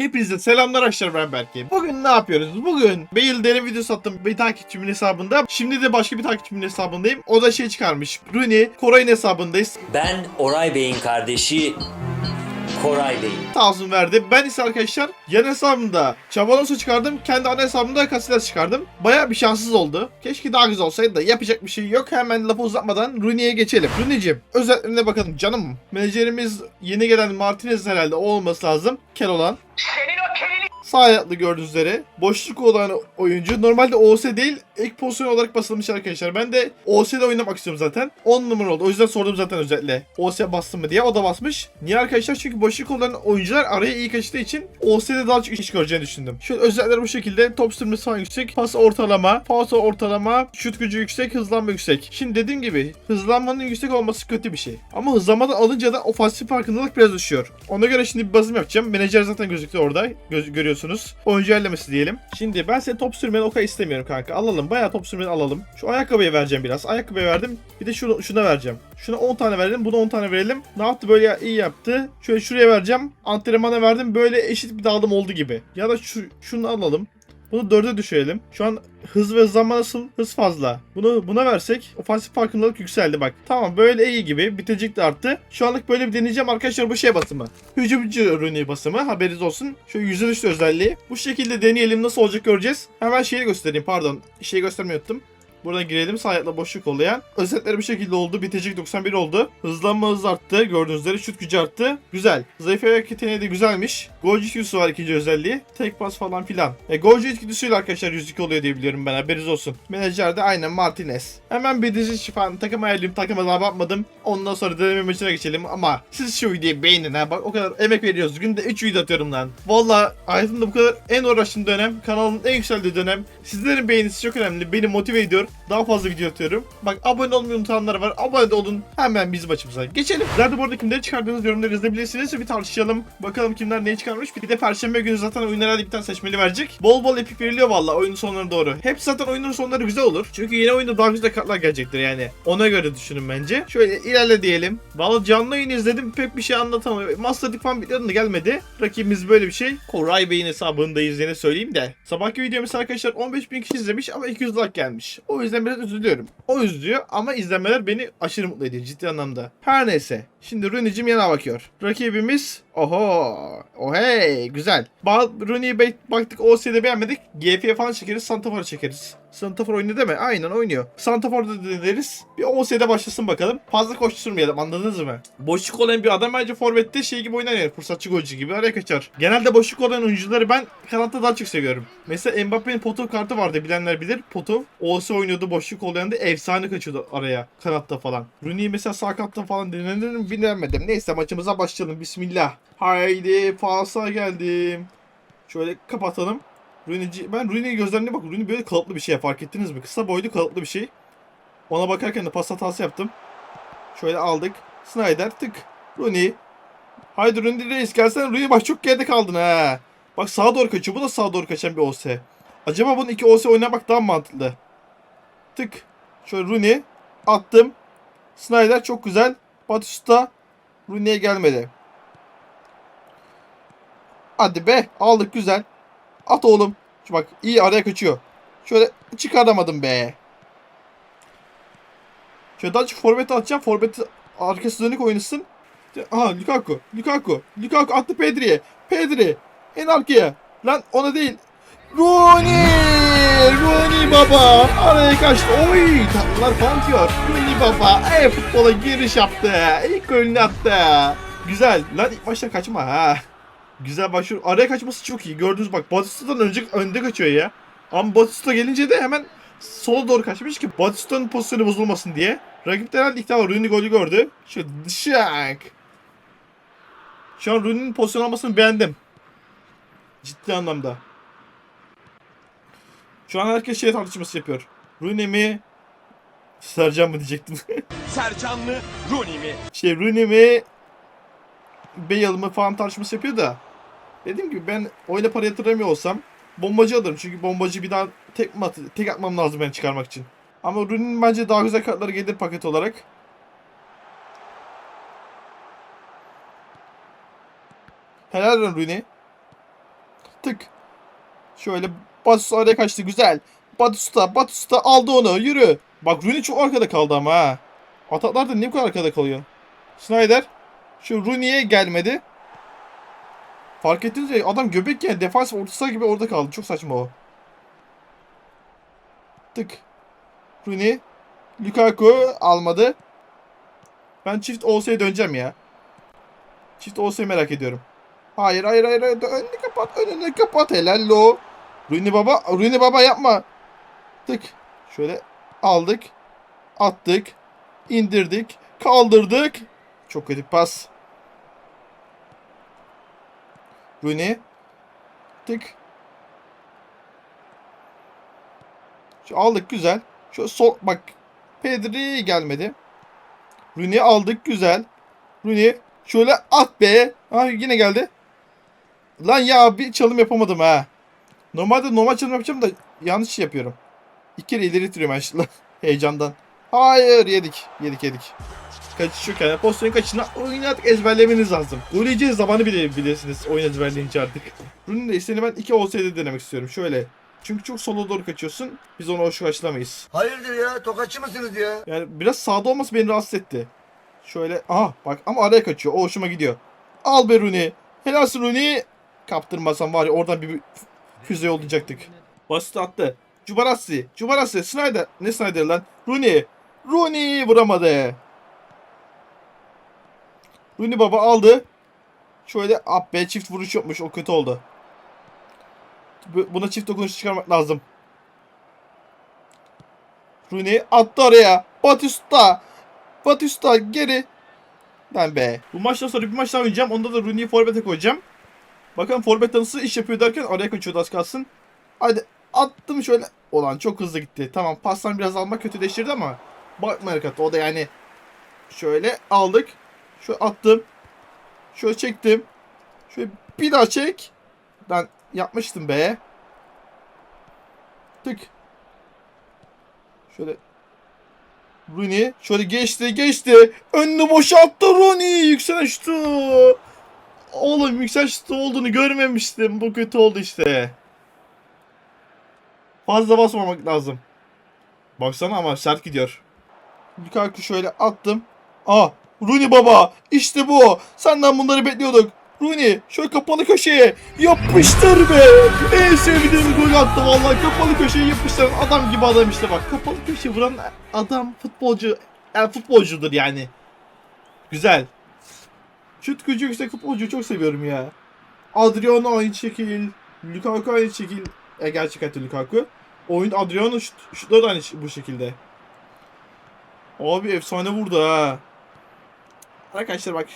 Hepinize selamlar arkadaşlar ben Berke. Bugün ne yapıyoruz? Bugün Bale derin videosu attım bir takipçimin hesabında. Şimdi de başka bir takipçimin hesabındayım. O da şey çıkarmış. Rooney, Koray'ın hesabındayız. Ben Oray Bey'in kardeşi Koray Bey. Sağ olsun verdi. Ben ise arkadaşlar yan hesabımda Çabalosu çıkardım. Kendi ana hesabımda Casillas çıkardım. Baya bir şanssız oldu. Keşke daha güzel olsaydı da yapacak bir şey yok. Hemen lafı uzatmadan Rooney'e geçelim. Rooney'cim özelliklerine bakalım canım. Menajerimiz yeni gelen Martinez herhalde o olması lazım. Kel olan. Sağ ayaklı gördüğünüz üzere. Boşluk olan oyuncu. Normalde OS değil, ek pozisyon olarak basılmış arkadaşlar. Ben de OS'de oynamak istiyorum zaten. 10 numara oldu. O yüzden sordum zaten özellikle. OS bastım mı diye. O da basmış. Niye arkadaşlar? Çünkü boşluk olan oyuncular araya iyi kaçtığı için OS'de daha çok iş göreceğini düşündüm. Şöyle özellikler bu şekilde. Top sürmesi falan yüksek. Pas ortalama. Pas ortalama. Şut gücü yüksek. Hızlanma yüksek. Şimdi dediğim gibi hızlanmanın yüksek olması kötü bir şey. Ama hızlanmadan alınca da ofansif farkındalık biraz düşüyor. Ona göre şimdi bir basım yapacağım. Menajer zaten gözüktü orada. Göz, görüyorsunuz. Oyuncu ellemesi diyelim. Şimdi ben senin top sürmeni o kadar istemiyorum kanka. Alalım. Bayağı top sürmeni alalım. Şu ayakkabıya vereceğim biraz. Ayakkabıya verdim. Bir de şunu, şuna vereceğim. Şuna 10 tane verelim. Buna 10 tane verelim. Ne yaptı böyle iyi yaptı. Şöyle şuraya vereceğim. Antrenmana verdim. Böyle eşit bir dağılım oldu gibi. Ya da şu, şunu alalım. Bunu dörde düşürelim. Şu an hız ve hızlanma nasıl? Hız fazla. Bunu buna versek ofansif farkındalık yükseldi bak. Tamam böyle iyi gibi. Bitecik de arttı. Şu anlık böyle bir deneyeceğim arkadaşlar bu şey basımı. Hücumcu Rooney basımı haberiniz olsun. Şöyle yüzde düştü özelliği. Bu şekilde deneyelim nasıl olacak göreceğiz. Hemen şeyi göstereyim pardon. Şeyi göstermeyi unuttum. Buradan girelim sağ ayakla boşluk oluyan. Özetleri bu şekilde oldu. Bitecik 91 oldu. Hızlanma hızı arttı. Gördüğünüz üzere şut gücü arttı. Güzel. Zayıf ayak de güzelmiş. Golcü etkisi var ikinci özelliği. Tek pas falan filan. E, golcü etkisiyle arkadaşlar 102 oluyor diye biliyorum ben haberiniz olsun. Menajer de aynen Martinez. Hemen bir dizi şifan takım ayarlayayım takıma daha bakmadım. Ondan sonra deneme maçına geçelim ama siz şu videoyu beğenin ha. Bak o kadar emek veriyoruz. Günde 3 video atıyorum lan. Valla hayatımda bu kadar en uğraştığım dönem. Kanalın en yükseldiği dönem. Sizlerin beğenisi çok önemli. Beni motive ediyor. Daha fazla video atıyorum. Bak abone olmayı unutanlar var. Abone olun. Hemen bizim açımıza. Geçelim. De bu arada kimleri çıkardığınız yorumları yazabilirsiniz. Bir tartışalım. Bakalım kimler neyi çıkarmış. Bir de perşembe günü zaten oyun herhalde bir tane seçmeli verecek. Bol bol epik veriliyor valla oyunun sonlarına doğru. Hep zaten oyunun sonları güzel olur. Çünkü yeni oyunda daha güzel kartlar gelecektir yani. Ona göre düşünün bence. Şöyle ilerle diyelim. Valla canlı yayın izledim. Pek bir şey anlatamadım. Master League falan videolarında gelmedi. Rakibimiz böyle bir şey. Koray Bey'in hesabındayız yine söyleyeyim de. Sabahki videomuz arkadaşlar 15 bin kişi izlemiş ama 200 like gelmiş. O yüzden biraz üzülüyorum. O üzülüyor ama izlenmeler beni aşırı mutlu ediyor ciddi anlamda. Her neyse. Şimdi Rooney'cim yana bakıyor. Rakibimiz oho oh hey güzel. Ba- Rooney'e baktık OS'de beğenmedik. GF'ye falan çekeriz Santafor'a çekeriz. Santafor oynuyor değil mi? Aynen oynuyor. Santafor'da deneriz. Bir OS'de başlasın bakalım. Fazla koşturmayalım anladınız mı? Boşluk olan bir adam bence forvette şey gibi oynar yani. Fırsatçı golcü gibi araya kaçar. Genelde boşluk olan oyuncuları ben kanatta daha çok seviyorum. Mesela Mbappe'nin Potov kartı vardı bilenler bilir. Potov OS oynuyordu boşluk oluyan da efsane kaçıyordu araya kanatta falan. Rooney mesela sağ kanatta falan denenir mi. Neyse maçımıza başlayalım. Bismillah. Haydi falsa geldim. Şöyle kapatalım. Rooney'ci, ben Rooney'in gözlerine bak. Rooney böyle kalıplı bir şey fark ettiniz mi? Kısa boylu kalıplı bir şey. Ona bakarken de pas hatası yaptım. Şöyle aldık. Snyder tık. Rooney. Haydi Rooney reis gelsene Rooney bak çok geride kaldın ha. Bak sağa doğru kaçıyor. Bu da sağa doğru kaçan bir OS. Acaba bunun iki OS oynamak daha mantıklı? Tık. Şöyle Rooney. Attım. Snyder çok güzel. Batista. Rooney'e gelmedi. Hadi be. Aldık güzel. At oğlum. Şu bak iyi araya kaçıyor. Şöyle çıkaramadım be. Şöyle daha çok forvet atacağım. Forvet arkası dönük oynasın. Aha Lukaku. Lukaku. Lukaku attı Pedri'ye. Pedri. En arkaya. Lan ona değil. Rooney. Rooney baba. Araya kaçtı. Oy tatlılar falan diyor. Rooney baba. E futbola giriş yaptı. İlk golünü attı. Güzel. Lan ilk başta kaçma ha. Güzel başlıyor. Araya kaçması çok iyi. Gördünüz bak Batista'dan önce önde kaçıyor ya. Ama Batista gelince de hemen sola doğru kaçmış ki Batista'nın pozisyonu bozulmasın diye. Rakip de herhalde ilk defa Rooney golü gördü. Şu dışak. Şu an Rooney'nin pozisyon almasını beğendim. Ciddi anlamda. Şu an herkes şey tartışması yapıyor. Rooney mi? Sercan mı diyecektim. Sercanlı Rooney mi? şey Rooney mi? Bale mı falan tartışması yapıyor da. Dediğim gibi ben oyuna para yatıramıyor olsam bombacı alırım. Çünkü bombacı bir daha tek, at- tek atmam lazım ben çıkarmak için. Ama Rooney'nin bence daha güzel kartları gelir paket olarak. Helal Rooney. Tık. Şöyle Batusta araya kaçtı güzel. Batusta Batusta aldı onu yürü. Bak Rooney çok arkada kaldı ama ha. Ataklar da bu kadar arkada kalıyor? Snyder şu Rooney'e gelmedi. Fark ettiniz ya adam göbek yani defans ortası gibi orada kaldı. Çok saçma o. Tık. Rooney. Lukaku almadı. Ben çift OS'ye döneceğim ya. Çift OS'yi merak ediyorum. Hayır hayır hayır. hayır. Önünü kapat. Önünü kapat. Helal lo. Rooney baba. Rooney baba yapma. Tık. Şöyle aldık. Attık. indirdik. Kaldırdık. Çok kötü pas. Rooney. Tık. Şu aldık güzel. Şu sol bak. Pedri gelmedi. Rooney aldık güzel. Rooney şöyle at be. Ha yine geldi. Lan ya bir çalım yapamadım ha. Normalde normal çalım yapacağım da yanlış şey yapıyorum. İki kere ileri itiriyorum ben heyecandan. Hayır yedik. Yedik yedik. Kaçış yok yani. Pozisyonun kaçışına oyunu artık ezberlemeniz lazım. Yiyeceğiniz zamanı bile bilirsiniz oyun ezberleyince artık. Bunun da istediğini ben iki olsaydı denemek istiyorum. Şöyle. Çünkü çok sola doğru kaçıyorsun. Biz onu hoş karşılamayız. Hayırdır ya? Tokatçı mısınız ya? Yani biraz sağda olması beni rahatsız etti. Şöyle aha bak ama araya kaçıyor. O hoşuma gidiyor. Al be Rooney. Helalsin Rooney. Kaptırmasam var ya oradan bir füze yollayacaktık. Basit attı. Cubarassi. Cubarassi. Snyder. Ne Snyder lan? Rooney. Rooney vuramadı. Rooney baba aldı. Şöyle ah be çift vuruş yokmuş. O kötü oldu. Bu- Buna çift dokunuş çıkarmak lazım. Rooney attı araya. Batista. Batista geri. Ben be. Bu maçtan sonra bir maç daha oynayacağım. Onda da Rooney'i forvete koyacağım. Bakalım forvet nasıl iş yapıyor derken araya kaçıyordu az kalsın. Hadi attım şöyle. Olan çok hızlı gitti. Tamam pastan biraz almak kötüleştirdi ama. Bakma harekatı. O da yani şöyle aldık. Şöyle attım. Şöyle çektim. Şöyle bir daha çek. Ben yapmıştım be. Tık. Şöyle Rooney şöyle geçti geçti. Önünü boşalttı Rooney. Yükselen şutu. Oğlum yükselen şutu olduğunu görmemiştim. Bu kötü oldu işte. Fazla basmamak lazım. Baksana ama sert gidiyor. Lukaku şöyle attım. Aa Rooney baba işte bu. Senden bunları bekliyorduk. Rooney şöyle kapalı köşeye yapıştır be. En sevdiğim gol attı vallahi kapalı köşeye yapıştıran adam gibi adam işte bak. Kapalı köşeye vuran adam futbolcu yani futbolcudur yani. Güzel. Şut gücü yüksek futbolcuyu çok seviyorum ya. Adriano aynı şekil. Lukaku aynı şekil. E, gerçek hayatta Lukaku. Oyun Adriano şut, şutları da aynı bu şekilde. Abi efsane vurdu ha. Arkadaşlar bak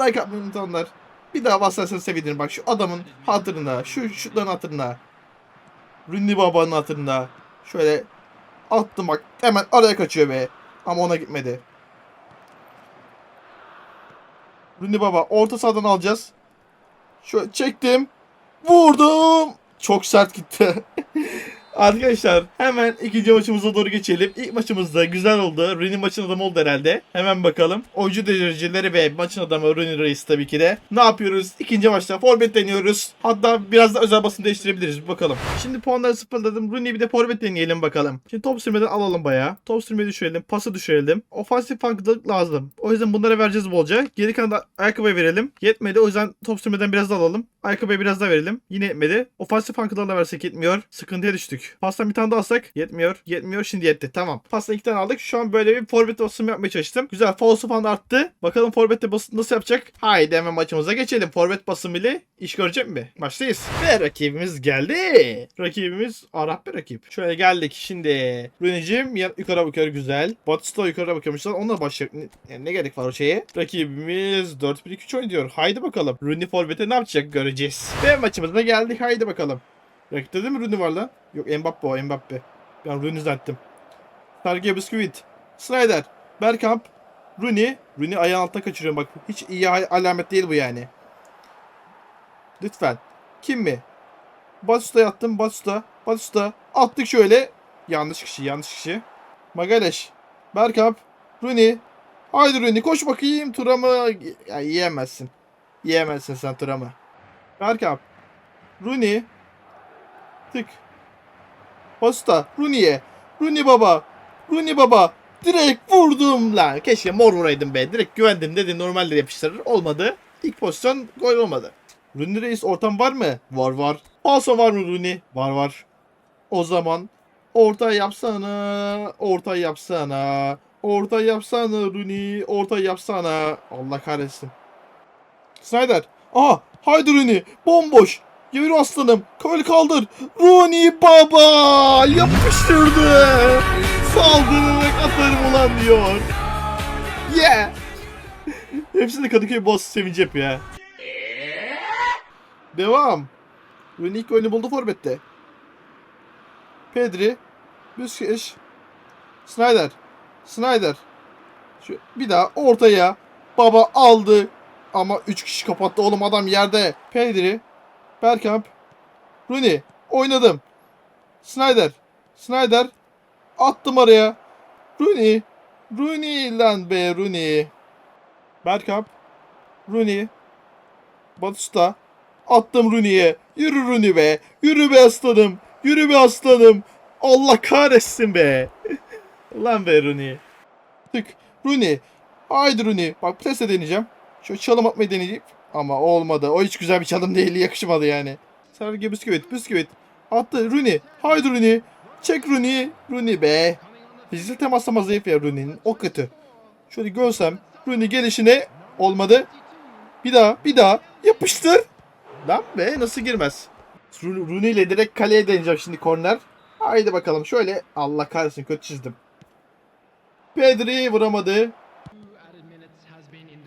like atmayı unutanlar. Bir daha basarsanız sevinirim bak şu adamın hatırına, şu şutların hatırına. Rooney babanın hatırına. Şöyle attım bak hemen araya kaçıyor be. Ama ona gitmedi. Rooney baba orta sahadan alacağız. Şöyle çektim. Vurdum. Çok sert gitti. Arkadaşlar hemen ikinci maçımıza doğru geçelim. İlk maçımız da güzel oldu. Rooney maçın adamı oldu herhalde. Hemen bakalım. Oyuncu dereceleri ve maçın adamı Rooney Reis tabii ki de. Ne yapıyoruz? İkinci maçta forvet deniyoruz. Hatta biraz da özel basın değiştirebiliriz. Bakalım. Şimdi puanları sıfırladım. Rooney'i bir de forvet deneyelim bakalım. Şimdi top sürmeden alalım bayağı. Top sürmeyi düşürelim. Pası düşürelim. Ofansif farklılık lazım. O yüzden bunlara vereceğiz bolca. Geri kalan da ayakkabıya verelim. Yetmedi. O yüzden top sürmeden biraz da alalım. Ayakkabıya biraz daha verelim. Yine yetmedi. Ofansif farklılığa versek yetmiyor. Sıkıntıya düştük. Pastan bir tane daha alsak yetmiyor. Yetmiyor. Şimdi yetti. Tamam. Pastan iki tane aldık. Şu an böyle bir forvet basımı yapmaya çalıştım. Güzel. Falso falan arttı. Bakalım forvette basın nasıl yapacak? Haydi hemen maçımıza geçelim. Forvet basımı ile iş görecek mi? Maçtayız. Ve rakibimiz geldi. Rakibimiz Arap bir rakip. Şöyle geldik. Şimdi ya- yukarı bakıyor güzel. Batista yukarı bakıyormuşlar. Onunla başlayacak. Ne, yani ne gerek var o şeye? Rakibimiz 4-1-2-3 oynuyor. Haydi bakalım. Rooney forvete ne yapacak göreceğiz. Ve maçımıza geldik. Haydi bakalım. Rakipte değil mi Rooney var lan? Yok Mbappe o Mbappe. Ben Rooney zannettim. Sergey Bisküvit. Snyder. Bergkamp. Rooney. Rooney ayağın altına kaçırıyorum bak. Hiç iyi al- alamet değil bu yani. Lütfen. Kim mi? Batusta yattım. Batusta. Batusta. Attık şöyle. Yanlış kişi. Yanlış kişi. Magaleş. Bergkamp. Rooney. Haydi Rooney koş bakayım. Turamı. Ya yiyemezsin. Yiyemezsin sen Turamı. Bergkamp. Rooney. Tık. Posta. Rooney'e. Rooney baba. Rooney baba. Direkt vurdum lan. Keşke mor vuraydım be. Direkt güvendim dedi. Normalde yapıştırır. Olmadı. İlk pozisyon gol olmadı. Rooney reis ortam var mı? Var var. Paso var mı Rooney? Var var. O zaman orta yapsana. Orta yapsana. Orta yapsana Rooney. Orta yapsana. Allah kahretsin. Snyder. Aha. Haydi Rooney. Bomboş. Yürü aslanım. Kol kaldır. Rooney baba. Yapıştırdı. Saldırarak atarım ulan diyor. Yeah. Hepsini Kadıköy boss sevinci yapıyor ya. Devam. Rooney ilk oyunu buldu Forvet'te. Pedri. Busquets. Snyder. Snyder. Şu, bir daha ortaya. Baba aldı. Ama 3 kişi kapattı oğlum adam yerde. Pedri. Bergkamp. Rooney. Oynadım. Snyder. Snyder. Attım araya. Rooney. Rooney lan be Rooney. Bergkamp. Rooney. Batista. Attım Rooney'e. Yürü Rooney be. Yürü be aslanım. Yürü be aslanım. Allah kahretsin be. Lan be Rooney. Tık. Rooney. Haydi Rooney. Bak plase deneyeceğim. Şöyle çalım atmayı deneyeyim. Ama olmadı. O hiç güzel bir çalım değil. Yakışmadı yani. Sergi bisküvit. Bisküvit. Attı Rooney. Haydi Rooney. Çek Rooney. Rooney be. Fiziksel temaslama zayıf ya Rooney'nin. O kötü. Şöyle görsem. Rooney gelişine olmadı. Bir daha. Bir daha. Yapıştır. Lan be nasıl girmez? Rooney ile direkt kaleye deneyeceğim şimdi korner. Haydi bakalım şöyle. Allah kahretsin kötü çizdim. Pedri vuramadı.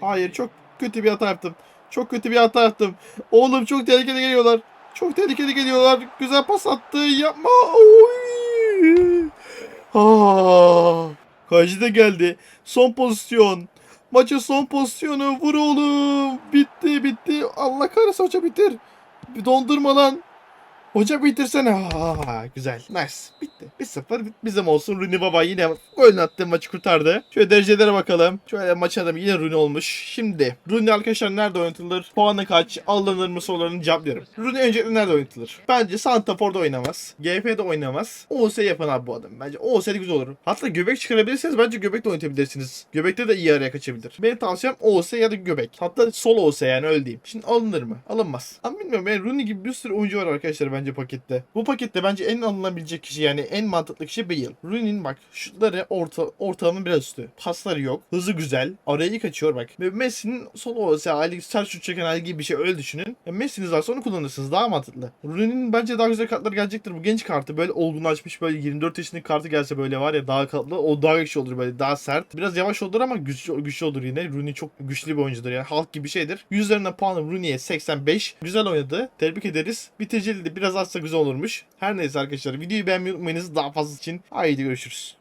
Hayır çok kötü bir hata yaptım. Çok kötü bir hata yaptım. Oğlum çok tehlikeli geliyorlar. Çok tehlikeli geliyorlar. Güzel pas attı. Yapma. Oy. Ah. Kaleci de geldi. Son pozisyon. Maçın son pozisyonu. Vur oğlum. Bitti bitti. Allah kahretsin hoca bitir. Bir dondurma lan. Hoca bitirsene. Aa, güzel. Nice. Bitti. 1-0 bizim olsun. Rooney baba yine golünü attı maçı kurtardı. Şöyle derecelere bakalım. Şöyle maç adamı yine Rooney olmuş. Şimdi Rooney arkadaşlar nerede oynatılır? Puanı kaç? Alınır mı sorularını cevaplıyorum. Rooney öncelikle nerede oynatılır? Bence Santafor'da oynamaz. GF'de oynamaz. OS yapın abi bu adam. Bence OS'de güzel olur. Hatta göbek çıkarabilirseniz bence göbek de oynatabilirsiniz. Göbekte de iyi araya kaçabilir. Benim tavsiyem OS ya da göbek. Hatta sol OS yani öyle diyeyim. Şimdi alınır mı? Alınmaz. Ama bilmiyorum yani Rooney gibi bir sürü oyuncu var arkadaşlar bence pakette. Bu pakette bence en alınabilecek kişi yani en mantıklı kişi Bale. Rooney'nin bak şutları orta, ortalamanın biraz üstü. Pasları yok. Hızı güzel. Arayı kaçıyor bak. Ve Messi'nin sol OS hali sert şut çeken hali gibi bir şey öyle düşünün. Ya Messi'niz varsa onu kullanırsınız. Daha mantıklı. Rooney'nin bence daha güzel kartları gelecektir. Bu genç kartı böyle olgunlaşmış böyle 24 yaşındaki kartı gelse böyle var ya daha katlı. O daha güçlü olur böyle daha sert. Biraz yavaş olur ama güçlü, güçlü olur yine. Rooney çok güçlü bir oyuncudur yani. Halk gibi şeydir. Yüzlerinden puanım Rooney'e 85. Güzel oynadı. Tebrik ederiz. Bitiriciliği de biraz azsa güzel olurmuş. Her neyse arkadaşlar videoyu beğenmeyi unutmayınız daha fazla için. Haydi görüşürüz.